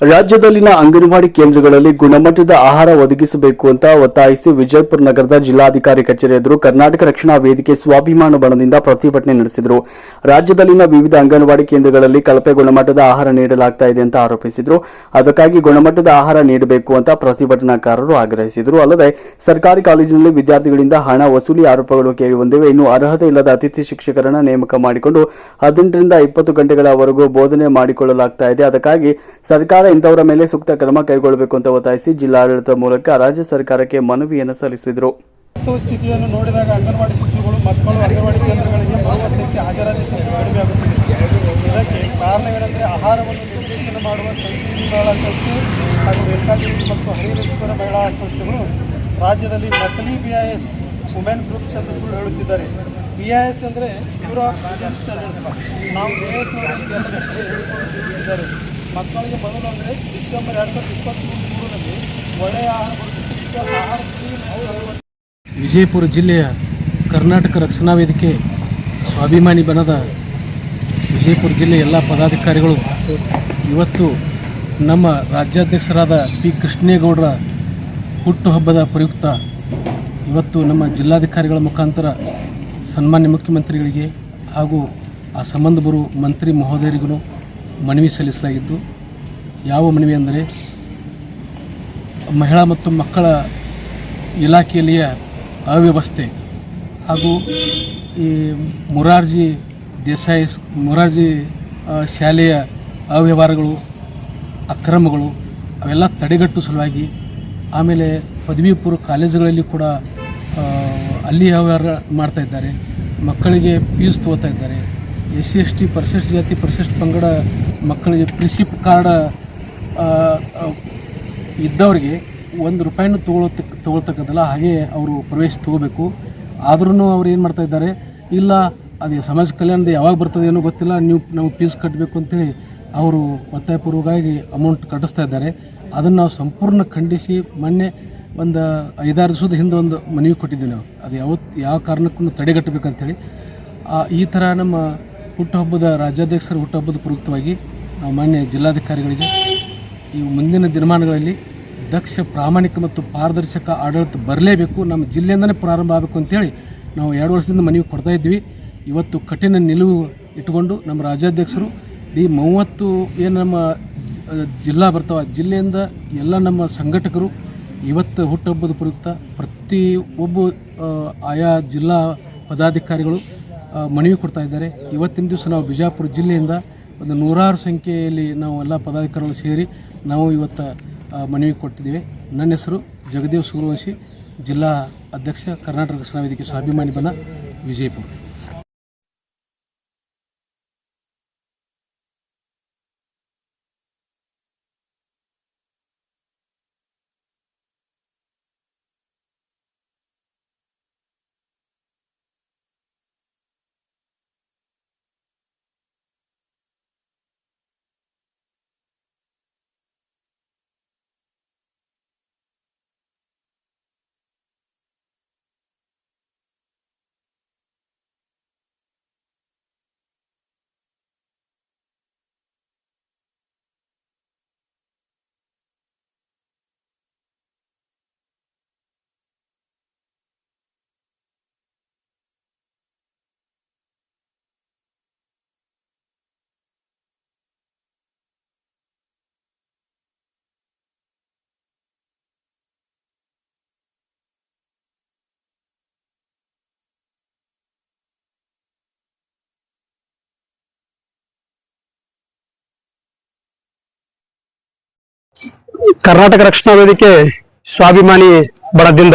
ರಾಜ್ಯದಲ್ಲಿನ ಅಂಗನವಾಡಿ ಕೇಂದ್ರಗಳಲ್ಲಿ ಗುಣಮಟ್ಟದ ಆಹಾರ ಒದಗಿಸಬೇಕು ಅಂತ ಒತ್ತಾಯಿಸಿ ವಿಜಯಪುರ ನಗರದ ಜಿಲ್ಲಾಧಿಕಾರಿ ಕಚೇರಿ ಎದುರು ಕರ್ನಾಟಕ ರಕ್ಷಣಾ ವೇದಿಕೆ ಸ್ವಾಭಿಮಾನ ಬಣದಿಂದ ಪ್ರತಿಭಟನೆ ನಡೆಸಿದರು. ರಾಜ್ಯದಲ್ಲಿನ ವಿವಿಧ ಅಂಗನವಾಡಿ ಕೇಂದ್ರಗಳಲ್ಲಿ ಕಳಪೆ ಗುಣಮಟ್ಟದ ಆಹಾರ ನೀಡಲಾಗ್ತಾ ಅಂತ ಆರೋಪಿಸಿದರು. ಅದಕ್ಕಾಗಿ ಗುಣಮಟ್ಟದ ಆಹಾರ ನೀಡಬೇಕು ಅಂತ ಪ್ರತಿಭಟನಾಕಾರರು ಆಗ್ರಹಿಸಿದರು. ಅಲ್ಲದೆ ಸರ್ಕಾರಿ ಕಾಲೇಜಿನಲ್ಲಿ ವಿದ್ಯಾರ್ಥಿಗಳಿಂದ ಹಣ ವಸೂಲಿ ಆರೋಪಗಳು ಕೇಳಿಬಂದಿವೆ. ಇನ್ನು ಅರ್ಹತೆ ಇಲ್ಲದ ಅತಿಥಿ ಶಿಕ್ಷಕರನ್ನ ನೇಮಕ ಮಾಡಿಕೊಂಡು ಹದಿನೆಂಟರಿಂದ ಇಪ್ಪತ್ತು ಗಂಟೆಗಳವರೆಗೂ ಬೋಧನೆ ಮಾಡಿಕೊಳ್ಳಲಾಗ್ತಾ ಇದೆ. ಅದಕ್ಕಾಗಿ ಸರ್ಕಾರ ಇಂಥವರ ಮೇಲೆ ಸೂಕ್ತ ಕ್ರಮ ಕೈಗೊಳ್ಳಬೇಕು ಅಂತ ಒತ್ತಾಯಿಸಿ ಜಿಲ್ಲಾಡಳಿತ ಮೂಲಕ ರಾಜ್ಯ ಸರ್ಕಾರಕ್ಕೆ ಮನವಿಯನ್ನು ಸಲ್ಲಿಸಿದರು. ಸ್ಥಿತಿಯನ್ನು ನೋಡಿದಾಗ ಅಂಗನವಾಡಿ ಶಿಶುಗಳು, ಮಕ್ಕಳು, ಅಂಗನವಾಡಿ ಕೇಂದ್ರಗಳಿಗೆ ಬರುವ ಸಂಖ್ಯೆ ಹಾಜರಾತಿ ಸಂಖ್ಯೆ ಕಡಿಮೆ ಆಗುತ್ತಿದೆ. ಇದಕ್ಕೆ ಕಾರಣವೇನೆಂದರೆ ಆಹಾರವನ್ನು ನಿರ್ದೇಶನ ಮಾಡುವ ಸಂಜೀವಿನಿ ಮಹಿಳಾ ಸಂಸ್ಥೆ ಹಾಗೂ ರೇಖಾದೇವಿ ಮತ್ತು ಹರಿಹರೇಶ್ವರ ಮಹಿಳಾ ಸಂಸ್ಥೆಗಳು ರಾಜ್ಯದಲ್ಲಿ ನಕಲಿ B I S women groups ಅಂತ ಸುಳ್ಳು ಹೇಳುತ್ತಿದ್ದಾರೆ. ಬಿ ಐ ಎಸ್ ಅಂದರೆ ಸ್ಟ್ಯಾಂಡರ್ಡ್ಸ್ ನಾವು ಬಿ ಐ ಎಸ್ ತಿರುಗುತ್ತಿದ್ದಾರೆ ಮಕ್ಕಳಿಗೆ ಮೊದಲು ಅಂದರೆ ಡಿಸೆಂಬರ್ ಎರಡು ಸಾವಿರದ ಇಪ್ಪತ್ತ್ಮೂರರಲ್ಲಿ ಒಳ್ಳೆಯ ಆಹಾರ ಆಹಾರ ವಿಜಯಪುರ ಜಿಲ್ಲೆಯ ಕರ್ನಾಟಕ ರಕ್ಷಣಾ ವೇದಿಕೆ ಸ್ವಾಭಿಮಾನಿ ಬಣದ ವಿಜಯಪುರ ಜಿಲ್ಲೆಯ ಎಲ್ಲ ಪದಾಧಿಕಾರಿಗಳು ಇವತ್ತು ನಮ್ಮ ರಾಜ್ಯಾಧ್ಯಕ್ಷರಾದ ಪಿ ಕೃಷ್ಣೇಗೌಡರ ಹುಟ್ಟುಹಬ್ಬದ ಪ್ರಯುಕ್ತ ಇವತ್ತು ನಮ್ಮ ಜಿಲ್ಲಾಧಿಕಾರಿಗಳ ಮುಖಾಂತರ ಸನ್ಮಾನ್ಯ ಮುಖ್ಯಮಂತ್ರಿಗಳಿಗೆ ಹಾಗೂ ಆ ಸಂಬಂಧ ಮಂತ್ರಿ ಮಹೋದಯರಿಗೂ ಮನವಿ ಸಲ್ಲಿಸಲಾಗಿತ್ತು. ಯಾವ ಮನವಿ ಅಂದರೆ, ಮಹಿಳಾ ಮತ್ತು ಮಕ್ಕಳ ಇಲಾಖೆಯಲ್ಲಿಯ ಅವ್ಯವಸ್ಥೆ ಹಾಗೂ ಈ ಮುರಾರ್ಜಿ ದೇಸಾಯಿ ಮುರಾರ್ಜಿ ಶಾಲೆಯ ಅವ್ಯವಹಾರಗಳು, ಅಕ್ರಮಗಳು ಅವೆಲ್ಲ ತಡೆಗಟ್ಟು ಸಲುವಾಗಿ ಆಮೇಲೆ ಪದವಿ ಪೂರ್ವ ಕಾಲೇಜುಗಳಲ್ಲಿ ಕೂಡ ಅಲ್ಲಿ ಅವ್ಯವಹಾರ ಮಾಡ್ತಾ ಇದ್ದಾರೆ. ಮಕ್ಕಳಿಗೆ ಪೀಸ್ ತಗೋತಾ ಇದ್ದಾರೆ. ಎಸ್ ಸಿ ಎಸ್ ಟಿ ಪರಿಶಿಷ್ಟ ಜಾತಿ, ಪರಿಶಿಷ್ಟ ಪಂಗಡ, ಮಕ್ಕಳಿಗೆ ಪ್ರಿಸಿಪ್ ಕಾರ್ಡ್ ಇದ್ದವ್ರಿಗೆ ಒಂದು ರೂಪಾಯಿನೂ ತೊಗೊಳತಕ್ಕ ತಗೊಳ್ತಕ್ಕಂಥಲ್ಲ ಹಾಗೆ ಅವರು ಪ್ರವೇಶ ತೊಗೋಬೇಕು. ಆದ್ರೂ ಅವ್ರು ಏನು ಮಾಡ್ತಾ ಇದ್ದಾರೆ, ಇಲ್ಲ, ಅದು ಸಮಾಜ ಕಲ್ಯಾಣದ ಯಾವಾಗ ಬರ್ತದೆ ಏನೋ ಗೊತ್ತಿಲ್ಲ, ನೀವು, ನಾವು ಫೀಸ್ ಕಟ್ಟಬೇಕು ಅಂತೇಳಿ ಅವರು ಒತ್ತಾಯಪೂರ್ವಕವಾಗಿ ಅಮೌಂಟ್ ಕಟ್ಟಿಸ್ತಾ ಇದ್ದಾರೆ. ಅದನ್ನು ನಾವು ಸಂಪೂರ್ಣ ಖಂಡಿಸಿ, ಮೊನ್ನೆ ಒಂದು ಐದಾರು ದಿವಸದ ಹಿಂದೆ ಒಂದು ಮನವಿ ಕೊಟ್ಟಿದ್ದೀವಿ ನಾವು. ಅದು ಯಾವತ್ತು ಯಾವ ಕಾರಣಕ್ಕೂ ತಡೆಗಟ್ಟಬೇಕಂತೇಳಿ. ಈ ಥರ ನಮ್ಮ ಹುಟ್ಟುಹಬ್ಬದ ರಾಜ್ಯಾಧ್ಯಕ್ಷರ ಹುಟ್ಟುಹಬ್ಬದ ಪ್ರಯುಕ್ತವಾಗಿ ನಾವು ಮಾನ್ಯ ಜಿಲ್ಲಾಧಿಕಾರಿಗಳಿಗೆ ಈ ಮುಂದಿನ ದಿನಮಾನಗಳಲ್ಲಿ ದಕ್ಷ ಪ್ರಾಮಾಣಿಕ ಮತ್ತು ಪಾರದರ್ಶಕ ಆಡಳಿತ ಬರಲೇಬೇಕು, ನಮ್ಮ ಜಿಲ್ಲೆಯಿಂದನೇ ಪ್ರಾರಂಭ ಆಗಬೇಕು ಅಂತೇಳಿ ನಾವು ಎರಡು ವರ್ಷದಿಂದ ಮನವಿ ಕೊಡ್ತಾ ಇದ್ವಿ ಇವತ್ತು ಕಠಿಣ ನಿಲುವು ಇಟ್ಟುಕೊಂಡು ನಮ್ಮ ರಾಜ್ಯಾಧ್ಯಕ್ಷರು ಈ ಮೂವತ್ತು ಏನು ನಮ್ಮ ಜಿಲ್ಲಾ ಬರ್ತಾವ, ಜಿಲ್ಲೆಯಿಂದ ಎಲ್ಲ ನಮ್ಮ ಸಂಘಟಕರು ಇವತ್ತು ಹುಟ್ಟುಹಬ್ಬದ ಪ್ರಯುಕ್ತ ಪ್ರತಿ ಒಬ್ಬ ಆಯಾ ಜಿಲ್ಲಾ ಪದಾಧಿಕಾರಿಗಳು ಮನವಿ ಕೊಡ್ತಾ ಇದ್ದಾರೆ. ಇವತ್ತಿನ ದಿವಸ ನಾವು ಬಿಜಾಪುರ ಜಿಲ್ಲೆಯಿಂದ ಒಂದು ನೂರಾರು ಸಂಖ್ಯೆಯಲ್ಲಿ ನಾವು ಎಲ್ಲ ಪದಾಧಿಕಾರಿಗಳು ಸೇರಿ ನಾವು ಇವತ್ತು ಮನವಿ ಕೊಟ್ಟಿದ್ದೀವಿ. ನನ್ನ ಹೆಸರು ಜಗದೇವ್ ಸೂರ್ಯವಂಶಿ, ಜಿಲ್ಲಾ ಅಧ್ಯಕ್ಷ ಕರ್ನಾಟಕ ರಕ್ಷಣಾ ವೇದಿಕೆ ಸ್ವಾಭಿಮಾನಿ ಬನ, ವಿಜಯಪುರ. ಕರ್ನಾಟಕ ರಕ್ಷಣಾ ವೇದಿಕೆ ಸ್ವಾಭಿಮಾನಿ ಬಡದಿಂದ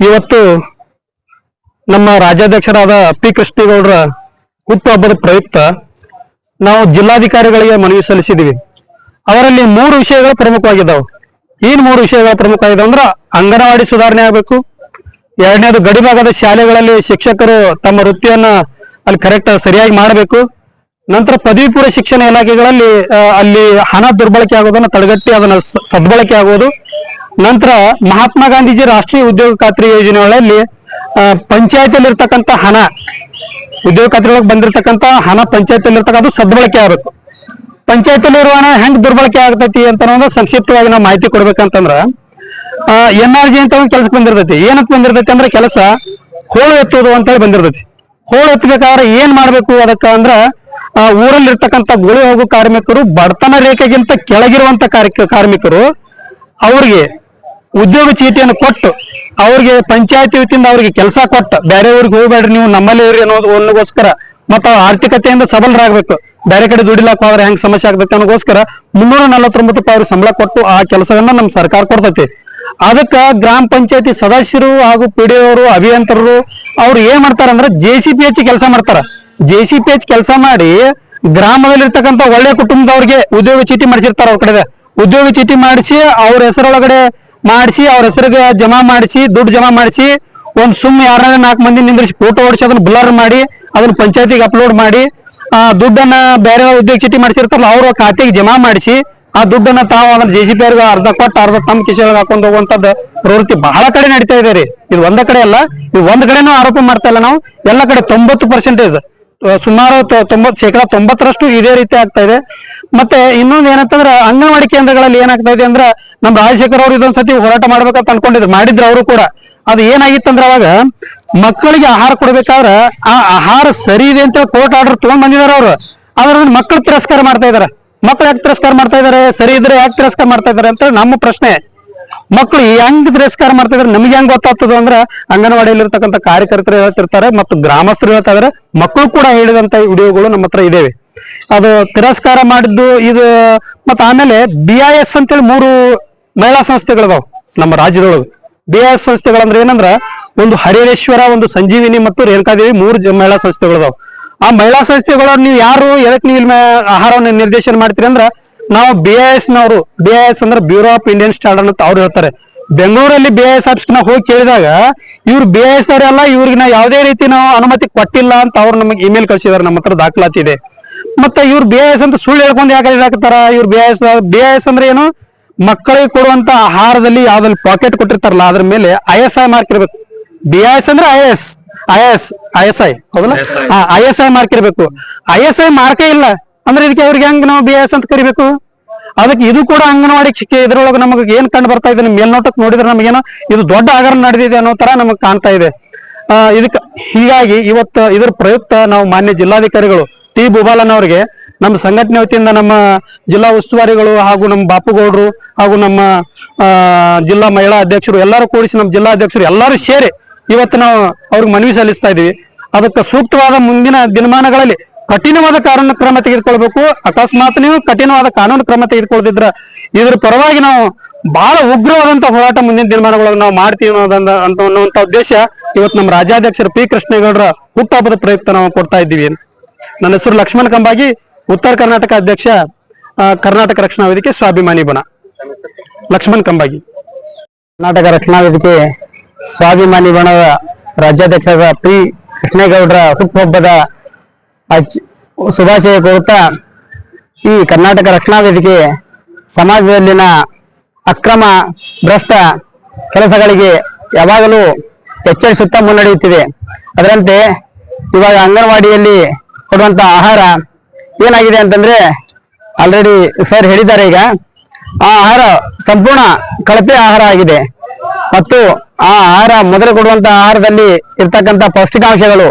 ಇವತ್ತು ನಮ್ಮ ರಾಜ್ಯಾಧ್ಯಕ್ಷರಾದ ಪಿ ಕೃಷ್ಣೇಗೌಡರ ಹುಟ್ಟುಹಬ್ಬದ ಪ್ರಯುಕ್ತ ನಾವು ಜಿಲ್ಲಾಧಿಕಾರಿಗಳಿಗೆ ಮನವಿ ಸಲ್ಲಿಸಿದ್ದೀವಿ. ಅವರಲ್ಲಿ ಮೂರು ವಿಷಯಗಳು ಪ್ರಮುಖವಾಗಿದ್ದಾವೆ. ಏನ್ ಮೂರು ವಿಷಯಗಳು ಪ್ರಮುಖ ಅಂದ್ರೆ ಅಂಗನವಾಡಿ ಸುಧಾರಣೆ ಆಗಬೇಕು. ಎರಡನೇದು ಗಡಿಭಾಗದ ಶಾಲೆಗಳಲ್ಲಿ ಶಿಕ್ಷಕರು ತಮ್ಮ ವೃತ್ತಿಯನ್ನ ಅಲ್ಲಿ ಕರೆಕ್ಟ್ ಸರಿಯಾಗಿ ಮಾಡಬೇಕು. ನಂತರ ಪದವಿ ಪೂರ್ವ ಶಿಕ್ಷಣ ಇಲಾಖೆಗಳಲ್ಲಿ ಅಲ್ಲಿ ಹಣ ದುರ್ಬಳಕೆ ಆಗೋದನ್ನ ತಡೆಗಟ್ಟಿ ಅದನ್ನ ಸದ್ಬಳಕೆ ಆಗೋದು. ನಂತರ ಮಹಾತ್ಮ ಗಾಂಧೀಜಿ ರಾಷ್ಟ್ರೀಯ ಉದ್ಯೋಗ ಖಾತ್ರಿ ಯೋಜನೆಗಳಲ್ಲಿ ಪಂಚಾಯತಿಯಲ್ಲಿ ಇರ್ತಕ್ಕಂಥ ಹಣ, ಉದ್ಯೋಗ ಖಾತ್ರಿಯೊಳಗೆ ಬಂದಿರತಕ್ಕಂಥ ಹಣ ಪಂಚಾಯತಿಯಲ್ಲಿ ಇರ್ತಕ್ಕಂಥ ಸದ್ಬಳಕೆ ಆಗಬೇಕು ಪಂಚಾಯತಿಯಲ್ಲಿ ಇರುವ ಹಣ ಹೆಂಗ್ ದುರ್ಬಳಕೆ ಆಗ್ತೈತಿ ಅಂತ ಸಂಕ್ಷಿಪ್ತವಾಗಿ ನಾವು ಮಾಹಿತಿ ಕೊಡ್ಬೇಕಂತಂದ್ರ ಎನ್ ಆರ್ ಜಿ ಅಂತ ಒಂದು ಕೆಲಸ ಬಂದಿರ್ತೈತಿ. ಏನಕ್ಕೆ ಬಂದಿರ್ತೈತಿ ಅಂದ್ರೆ ಕೆಲಸ ಹೋಳು ಎತ್ತುವುದು ಅಂತ ಹೇಳಿ ಬಂದಿರ್ತೈತಿ. ಹೋಳು ಎತ್ತಬೇಕಾದ್ರೆ ಏನ್ ಮಾಡ್ಬೇಕು ಅದಕ್ಕ ಅಂದ್ರ ಆ, ಊರಲ್ಲಿ ಇರ್ತಕ್ಕಂಥ ಗುಳಿ ಹೋಗೋ ಕಾರ್ಮಿಕರು ಬಡತನ ರೇಖೆಗಿಂತ ಕೆಳಗಿರುವಂತ ಕಾರ್ಮಿಕ ಕಾರ್ಮಿಕರು ಅವ್ರಿಗೆ ಉದ್ಯೋಗ ಚೀಟಿಯನ್ನು ಕೊಟ್ಟು ಅವ್ರಿಗೆ ಪಂಚಾಯತಿ ವತಿಯಿಂದ ಅವ್ರಿಗೆ ಕೆಲಸ ಕೊಟ್ಟು ಬೇರೆ ಊರಿಗೆ ಹೋಗ್ಬೇಡ್ರಿ ನೀವು ನಮ್ಮಲ್ಲಿ ಇವ್ರಿ ಅನ್ನೋದು ಒಂದಗೋಸ್ಕರ ಮತ್ತ ಆರ್ಥಿಕತೆಯಿಂದ ಸಬಲರಾಗಬೇಕು. ಬೇರೆ ಕಡೆ ದುಡಿಲಾಕ ಹೋದ್ರೆ ಹೆಂಗ್ ಸಮಸ್ಯೆ ಆಗ್ತೈತೆ ಅನ್ನೋಗೋಸ್ಕರ ಮುನ್ನೂರ ನಲವತ್ತೊಂಬತ್ತು ರೂಪಾಯಿ ಸಂಬಳ ಕೊಟ್ಟು ಆ ಕೆಲಸವನ್ನ ನಮ್ಮ ಸರ್ಕಾರ ಕೊಡ್ತೈತಿ. ಅದಕ್ಕ ಗ್ರಾಮ ಪಂಚಾಯತಿ ಸದಸ್ಯರು ಹಾಗೂ ಪಿ ಡಿ ಅವರು ಅಭಿಯಂತರರು ಅವ್ರು ಏನ್ ಮಾಡ್ತಾರ ಅಂದ್ರೆ ಜೆ ಸಿ ಪಿ ಕೆಲಸ ಮಾಡ್ತಾರ. ಜೆ ಸಿ ಎಚ್ ಕೆಲಸ ಮಾಡಿ ಗ್ರಾಮದಲ್ಲಿರ್ತಕ್ಕಂಥ ಒಳ್ಳೆ ಕುಟುಂಬದವ್ರಿಗೆ ಉದ್ಯೋಗ ಚೀಟಿ ಮಾಡಿಸಿರ್ತಾರ ಅವ್ರ ಕಡೆ ಉದ್ಯೋಗ ಚೀಟಿ ಮಾಡಿಸಿ ಅವ್ರ ಹೆಸರೊಳಗಡೆ ಮಾಡಿಸಿ ಅವ್ರ ಹೆಸರಿಗೆ ಜಮಾ ಮಾಡಿಸಿ, ದುಡ್ಡು ಜಮಾ ಮಾಡಿಸಿ ಒಂದು ಸುಮ್ ಯಾರನ್ನ ನಾಲ್ಕು ಮಂದಿ ನಿಂದ್ರಿಸಿ ಫೋಟೋ ಓಡಿಸಿ ಅದನ್ನ ಬ್ಲರ್ ಮಾಡಿ, ಅದನ್ನ ಪಂಚಾಯತಿಗೆ ಅಪ್ಲೋಡ್ ಮಾಡಿ, ಆ ದುಡ್ಡನ್ನ ಬೇರೆ ಉದ್ಯೋಗ ಚೀಟಿ ಮಾಡಿಸಿರ್ತಾರಲ್ಲ ಅವ್ರ ಖಾತೆಗೆ ಜಮಾ ಮಾಡಿಸಿ, ಆ ದುಡ್ಡನ್ನ ತಾವು ಅದನ್ನ ಜೆ ಸಿ ಪಿ ಅವ್ರಿಗೆ ಅರ್ಧ ಕೊಟ್ಟು ಅರ್ಧ ತಮ್ಮ ಕಿಶೆಯೊಳಗೆ ಹಾಕೊಂಡು ಹೋಗುವಂತದ್ದು ಪ್ರವೃತ್ತಿ ಬಹಳ ಕಡೆ ನಡೀತಾ ಇದೆ ರೀ. ಇದು ಒಂದ ಕಡೆ ಅಲ್ಲ, ಇದು ಒಂದ್ ಕಡೆನೂ ಆರೋಪ ಮಾಡ್ತಾ ಇಲ್ಲ ನಾವು. ಎಲ್ಲ ಕಡೆ ತೊಂಬತ್ತು ಪರ್ಸೆಂಟೇಜ್ ಸುಮಾರು ತೊ- ತೊಂಬತ್ತು ಶೇಕಡ ತೊಂಬತ್ತರಷ್ಟು ಇದೇ ರೀತಿ ಆಗ್ತಾ ಇದೆ. ಮತ್ತೆ ಇನ್ನೊಂದು ಏನಂತಂದ್ರೆ, ಅಂಗನವಾಡಿ ಕೇಂದ್ರಗಳಲ್ಲಿ ಏನಾಗ್ತಾ ಇದೆ ಅಂದ್ರೆ ನಮ್ಮ ರಾಜಶೇಖರ್ ಅವರು ಇದೊಂದ್ಸತಿ ಹೋರಾಟ ಮಾಡ್ಬೇಕಂತ ಅನ್ಕೊಂಡಿದ್ರು, ಮಾಡಿದ್ರು ಅವರು ಕೂಡ. ಅದು ಏನಾಗಿತ್ತಂದ್ರ ಅವಾಗ, ಮಕ್ಕಳಿಗೆ ಆಹಾರ ಕೊಡ್ಬೇಕಾದ್ರೆ, ಆ ಆಹಾರ ಸರಿ ಇದೆ ಅಂತ ಕೋರ್ಟ್ ಆರ್ಡರ್ ತಗೊಂಡ್ ಬಂದಿದಾರೆ ಅವರು. ಆದ್ರೆ ಮಕ್ಕಳು ತಿರಸ್ಕಾರ ಮಾಡ್ತಾ ಇದಾರೆ ಮಕ್ಕಳು ಯಾಕೆ ತಿರಸ್ಕಾರ ಮಾಡ್ತಾ ಇದಾರೆ ಸರಿ ಇದ್ರೆ ಯಾಕೆ ತಿರಸ್ಕಾರ ಮಾಡ್ತಾ ಇದಾರೆ ಅಂತ ನಮ್ಮ ಪ್ರಶ್ನೆ. ಮಕ್ಕಳು ಹೆಂಗ್ ತಿರಸ್ಕಾರ ಮಾಡ್ತಾ ಇದಾರೆ ನಮ್ಗೆ ಹೆಂಗ್ ಗೊತ್ತಾಗ್ತದ ಅಂದ್ರ ಅಂಗನವಾಡಿಯಲ್ಲಿ ಇರ್ತಕ್ಕಂತ ಕಾರ್ಯಕರ್ತರು ಹೇಳ್ತಿರ್ತಾರೆ ಮತ್ತು ಗ್ರಾಮಸ್ಥರು ಹೇಳ್ತಾ ಮಕ್ಕಳು ಕೂಡ ಹೇಳಿದಂತ ವಿಡಿಯೋಗಳು ನಮ್ಮ ಹತ್ರ ಇದೇವೆ. ಅದು ತಿರಸ್ಕಾರ ಮಾಡಿದ್ದು ಇದು, ಮತ್ತ ಆಮೇಲೆ ಬಿ ಐ ಎಸ್ ಅಂತೇಳಿ ಮೂರು ಮಹಿಳಾ ಸಂಸ್ಥೆಗಳಿದಾವ್ ನಮ್ಮ ರಾಜ್ಯದೊಳಗೆ. ಬಿ ಐ ಎಸ್ ಸಂಸ್ಥೆಗಳಂದ್ರೆ ಏನಂದ್ರ ಒಂದು ಹರಿಹರೇಶ್ವರ, ಒಂದು ಸಂಜೀವಿನಿ ಮತ್ತು ರೇಣುಕಾದೇವಿ ಮೂರು ಮಹಿಳಾ ಸಂಸ್ಥೆಗಳಿದಾವ್. ಆ ಮಹಿಳಾ ಸಂಸ್ಥೆಗಳ ನೀವು ಯಾರು, ಎದಕ್ ನೀವು ಆಹಾರವನ್ನು ನಿರ್ದೇಶನ ಮಾಡ್ತೀರಿ ಅಂದ್ರ ನಾವು ಬಿ ಐ ಎಸ್ ನವರು ಬಿ ಐ ಎಸ್ ಅಂದ್ರೆ ಬ್ಯೂರೋ ಆಫ್ ಇಂಡಿಯನ್ ಸ್ಟ್ಯಾಂಡರ್ಡ್ ಅಂತ ಅವ್ರು ಹೇಳ್ತಾರೆ ಬೆಂಗಳೂರಲ್ಲಿ ಬಿ ಐ ಎಸ್ ಆಫೀಸ್ ನಾವು ಹೋಗಿ ಕೇಳಿದಾಗ ಇವ್ರು ಬಿ ಐ ಎಸ್ ಅವರೆಲ್ಲ ಇವ್ರಿಗೆ ನಾವು ಯಾವುದೇ ರೀತಿ ನಾವು ಅನುಮತಿ ಕೊಟ್ಟಿಲ್ಲ ಅಂತ ಅವ್ರು ನಮಗೆ ಇಮೇಲ್ ಕಳಿಸಿದಾರೆ ನಮ್ಮ ಹತ್ರ ದಾಖಲಾತಿ ಇದೆ ಮತ್ತೆ ಇವ್ರು ಬಿ ಐ ಎಸ್ ಅಂತ ಸುಳ್ಳು ಹೇಳ್ಕೊಂಡು ಯಾಕೆ ಹಾಕ್ತಾರ ಇವ್ರು B I S B I S ಅಂದ್ರೆ ಏನು ಮಕ್ಕಳಿಗೆ ಕೊಡುವಂತ ಆಹಾರದಲ್ಲಿ ಯಾವ್ದಲ್ಲಿ ಪಾಕೆಟ್ ಕೊಟ್ಟಿರ್ತಾರಲ್ಲ ಅದ್ರ ಮೇಲೆ ಐ ಎಸ್ ಐ ಮಾರ್ಕ್ ಇರ್ಬೇಕು ಬಿ ಐ ಎಸ್ ಅಂದ್ರೆ I S I S I S I ಹೌದಲ್ಲ ಐ ಎಸ್ ಐ ಮಾರ್ಕ್ ಇರ್ಬೇಕು ಐ ಎಸ್ ಐ ಮಾರ್ಕೇ ಇಲ್ಲ ಅಂದ್ರೆ ಇದಕ್ಕೆ ಅವ್ರಿಗೆ ಹೆಂಗ್ ನಾವು ಬಿ ಎಸ್ ಅಂತ ಕರಿಬೇಕು? ಅದಕ್ಕೆ ಇದು ಕೂಡ ಅಂಗನವಾಡಿ ಇದ್ರೊಳಗೆ ನಮಗೆ ಏನ್ ಕಂಡು ಬರ್ತಾ ಇದೆ ಮೇಲ್ನೋಟಕ್ಕೆ ನೋಡಿದ್ರೆ ನಮಗೇನೋ ಇದು ದೊಡ್ಡ ಹಗರಣ ನಡೆದಿದೆ ಅನ್ನೋ ತರ ನಮಗೆ ಕಾಣ್ತಾ ಇದೆ. ಇದಕ್ಕೆ ಹೀಗಾಗಿ ಇವತ್ತು ಇದ್ರ ಪ್ರಯುಕ್ತ ನಾವು ಮಾನ್ಯ ಜಿಲ್ಲಾಧಿಕಾರಿಗಳು ಟಿ ಭೂಬಾಲನ್ ಅವರಿಗೆ ನಮ್ಮ ಸಂಘಟನೆ ವತಿಯಿಂದ ನಮ್ಮ ಜಿಲ್ಲಾ ಉಸ್ತುವಾರಿಗಳು ಹಾಗೂ ನಮ್ಮ ಬಾಪುಗೌಡರು ಹಾಗೂ ನಮ್ಮ ಜಿಲ್ಲಾ ಮಹಿಳಾ ಅಧ್ಯಕ್ಷರು ಎಲ್ಲರೂ ಕೂಡಿಸಿ ನಮ್ಮ ಜಿಲ್ಲಾ ಅಧ್ಯಕ್ಷರು ಎಲ್ಲರೂ ಸೇರಿ ಇವತ್ತು ನಾವು ಅವ್ರಿಗೆ ಮನವಿ ಸಲ್ಲಿಸ್ತಾ ಇದೀವಿ ಅದಕ್ಕೆ ಸೂಕ್ತವಾದ ಮುಂದಿನ ದಿನಮಾನಗಳಲ್ಲಿ ಕಠಿಣವಾದ ಕಾನೂನು ಕ್ರಮ ತೆಗೆದುಕೊಳ್ಬೇಕು. ಅಕಸ್ಮಾತ್ ನೀವು ಕಠಿಣವಾದ ಕಾನೂನು ಕ್ರಮ ತೆಗೆದುಕೊಳ್ಳದಿದ್ರ ಇದ್ರ ಪರವಾಗಿ ನಾವು ಬಹಳ ಉಗ್ರವಾದಂತ ಹೋರಾಟ ಮುಂದಿನ ದಿನಮಾನಗಳಲ್ಲಿ ನಾವು ಮಾಡ್ತೀವಿ ಅನ್ನೋದಂದ ಅಂತ ಅನ್ನುವಂತ ಉದ್ದೇಶ ಇವತ್ತು ನಮ್ಮ ರಾಜ್ಯಾಧ್ಯಕ್ಷರು ಪಿ ಕೃಷ್ಣೇಗೌಡರ ಹುಟ್ಟುಹಬ್ಬದ ಪ್ರಯುಕ್ತ ನಾವು ಕೊಡ್ತಾ ಇದ್ದೀವಿ ನನ್ನ ಹೆಸರು ಲಕ್ಷ್ಮಣ್ ಕಂಬಾಗಿ, ಉತ್ತರ ಕರ್ನಾಟಕ ಅಧ್ಯಕ್ಷ ಕರ್ನಾಟಕ ರಕ್ಷಣಾ ವೇದಿಕೆ ಸ್ವಾಭಿಮಾನಿ ಬಣ ಲಕ್ಷ್ಮಣ್ ಕಂಬಾಗಿ. ಕರ್ನಾಟಕ ರಕ್ಷಣಾ ವೇದಿಕೆ ಸ್ವಾಭಿಮಾನಿ ಬಣದ ರಾಜ್ಯಾಧ್ಯಕ್ಷರ ಪಿ ಕೃಷ್ಣೇಗೌಡರ ಹುಟ್ಟುಹಬ್ಬದ ಶುಭಾಶಯ ಕೋರುತ್ತಾ, ಈ ಕರ್ನಾಟಕ ರಕ್ಷಣಾ ವೇದಿಕೆ ಸಮಾಜದಲ್ಲಿನ ಅಕ್ರಮ, ಭ್ರಷ್ಟ ಕೆಲಸಗಳಿಗೆ ಯಾವಾಗಲೂ ಎಚ್ಚರಿಸುತ್ತಾ ಮುನ್ನಡೆಯುತ್ತಿದೆ. ಅದರಂತೆ ಇವಾಗ ಅಂಗನವಾಡಿಯಲ್ಲಿ ಕೊಡುವಂತ ಆಹಾರ ಏನಾಗಿದೆ ಅಂತಂದ್ರೆ ಆಲ್ರೆಡಿ ಸರ್ ಹೇಳಿದ್ದಾರೆ ಈಗ. ಆ ಆಹಾರ ಸಂಪೂರ್ಣ ಕಳಪೆ ಆಹಾರ ಆಗಿದೆ. ಮತ್ತು ಆ ಆಹಾರ ಮೊದಲು ಕೊಡುವಂತ ಆಹಾರದಲ್ಲಿ ಇರ್ತಕ್ಕಂಥ ಪೌಷ್ಟಿಕಾಂಶಗಳು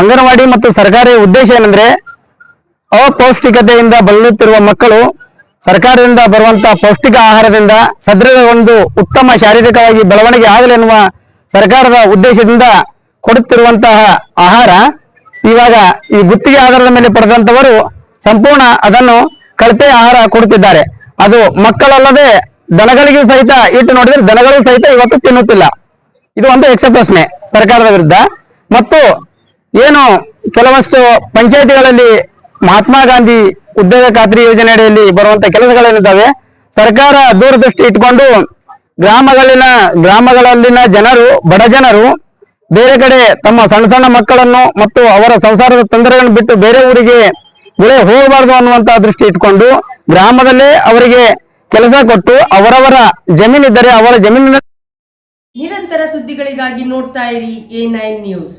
ಅಂಗನವಾಡಿ ಮತ್ತು ಸರ್ಕಾರಿ ಉದ್ದೇಶ ಏನಂದ್ರೆ ಅಪೌಷ್ಟಿಕತೆಯಿಂದ ಬಳಲುತ್ತಿರುವ ಮಕ್ಕಳು ಸರ್ಕಾರದಿಂದ ಬರುವಂತ ಪೌಷ್ಟಿಕ ಆಹಾರದಿಂದ ಸದೃಢ ಒಂದು ಉತ್ತಮ ಶಾರೀರಿಕವಾಗಿ ಬೆಳವಣಿಗೆ ಆಗಲಿ ಎನ್ನುವ ಸರ್ಕಾರದ ಉದ್ದೇಶದಿಂದ ಕೊಡುತ್ತಿರುವಂತಹ ಆಹಾರ. ಇವಾಗ ಈ ಗುತ್ತಿಗೆ ಆಧಾರದ ಮೇಲೆ ಪಡೆದಂತವರು ಸಂಪೂರ್ಣ ಅದನ್ನು ಕಳಪೆ ಆಹಾರ ಕೊಡುತ್ತಿದ್ದಾರೆ. ಅದು ಮಕ್ಕಳಲ್ಲದೆ ದನಗಳಿಗೂ ಸಹಿತ ಇಟ್ಟು ನೋಡಿದ್ರೆ ದನಗಳಿಗೂ ಸಹಿತ ಇವತ್ತು ತಿನ್ನುತ್ತಿಲ್ಲ. ಇದು ಒಂದು ಯಕ್ಷ ಪ್ರಶ್ನೆ ಸರ್ಕಾರದ ವಿರುದ್ಧ. ಮತ್ತು ಏನು ಕೆಲವಷ್ಟು ಪಂಚಾಯತಿಗಳಲ್ಲಿ ಮಹಾತ್ಮ ಗಾಂಧಿ ಉದ್ಯೋಗ ಖಾತ್ರಿ ಯೋಜನೆ ಅಡಿಯಲ್ಲಿ ಬರುವಂತ ಕೆಲಸಗಳೇನಿದ್ದಾವೆ, ಸರ್ಕಾರ ದೂರದೃಷ್ಟಿ ಇಟ್ಕೊಂಡು ಗ್ರಾಮಗಳಲ್ಲಿನ ಗ್ರಾಮಗಳಲ್ಲಿನ ಜನರು, ಬಡ ಜನರು ಬೇರೆ ಕಡೆ ತಮ್ಮ ಸಣ್ಣ ಸಣ್ಣ ಮಕ್ಕಳನ್ನು ಮತ್ತು ಅವರ ಸಂಸಾರದ ತೊಂದರೆಗಳನ್ನು ಬಿಟ್ಟು ಬೇರೆ ಊರಿಗೆ ಬೆಳೆ ಹೋಗಬಾರದು ಅನ್ನುವಂತ ದೃಷ್ಟಿ ಇಟ್ಕೊಂಡು ಗ್ರಾಮದಲ್ಲೇ ಅವರಿಗೆ ಕೆಲಸ ಕೊಟ್ಟು ಅವರವರ ಜಮೀನಿದ್ದರೆ ಅವರ ಜಮೀನಿನ ನಿರಂತರ ಸುದ್ದಿಗಳಿಗಾಗಿ ನೋಡ್ತಾ ಇರಿ ಎ ನ್ಯೂಸ್.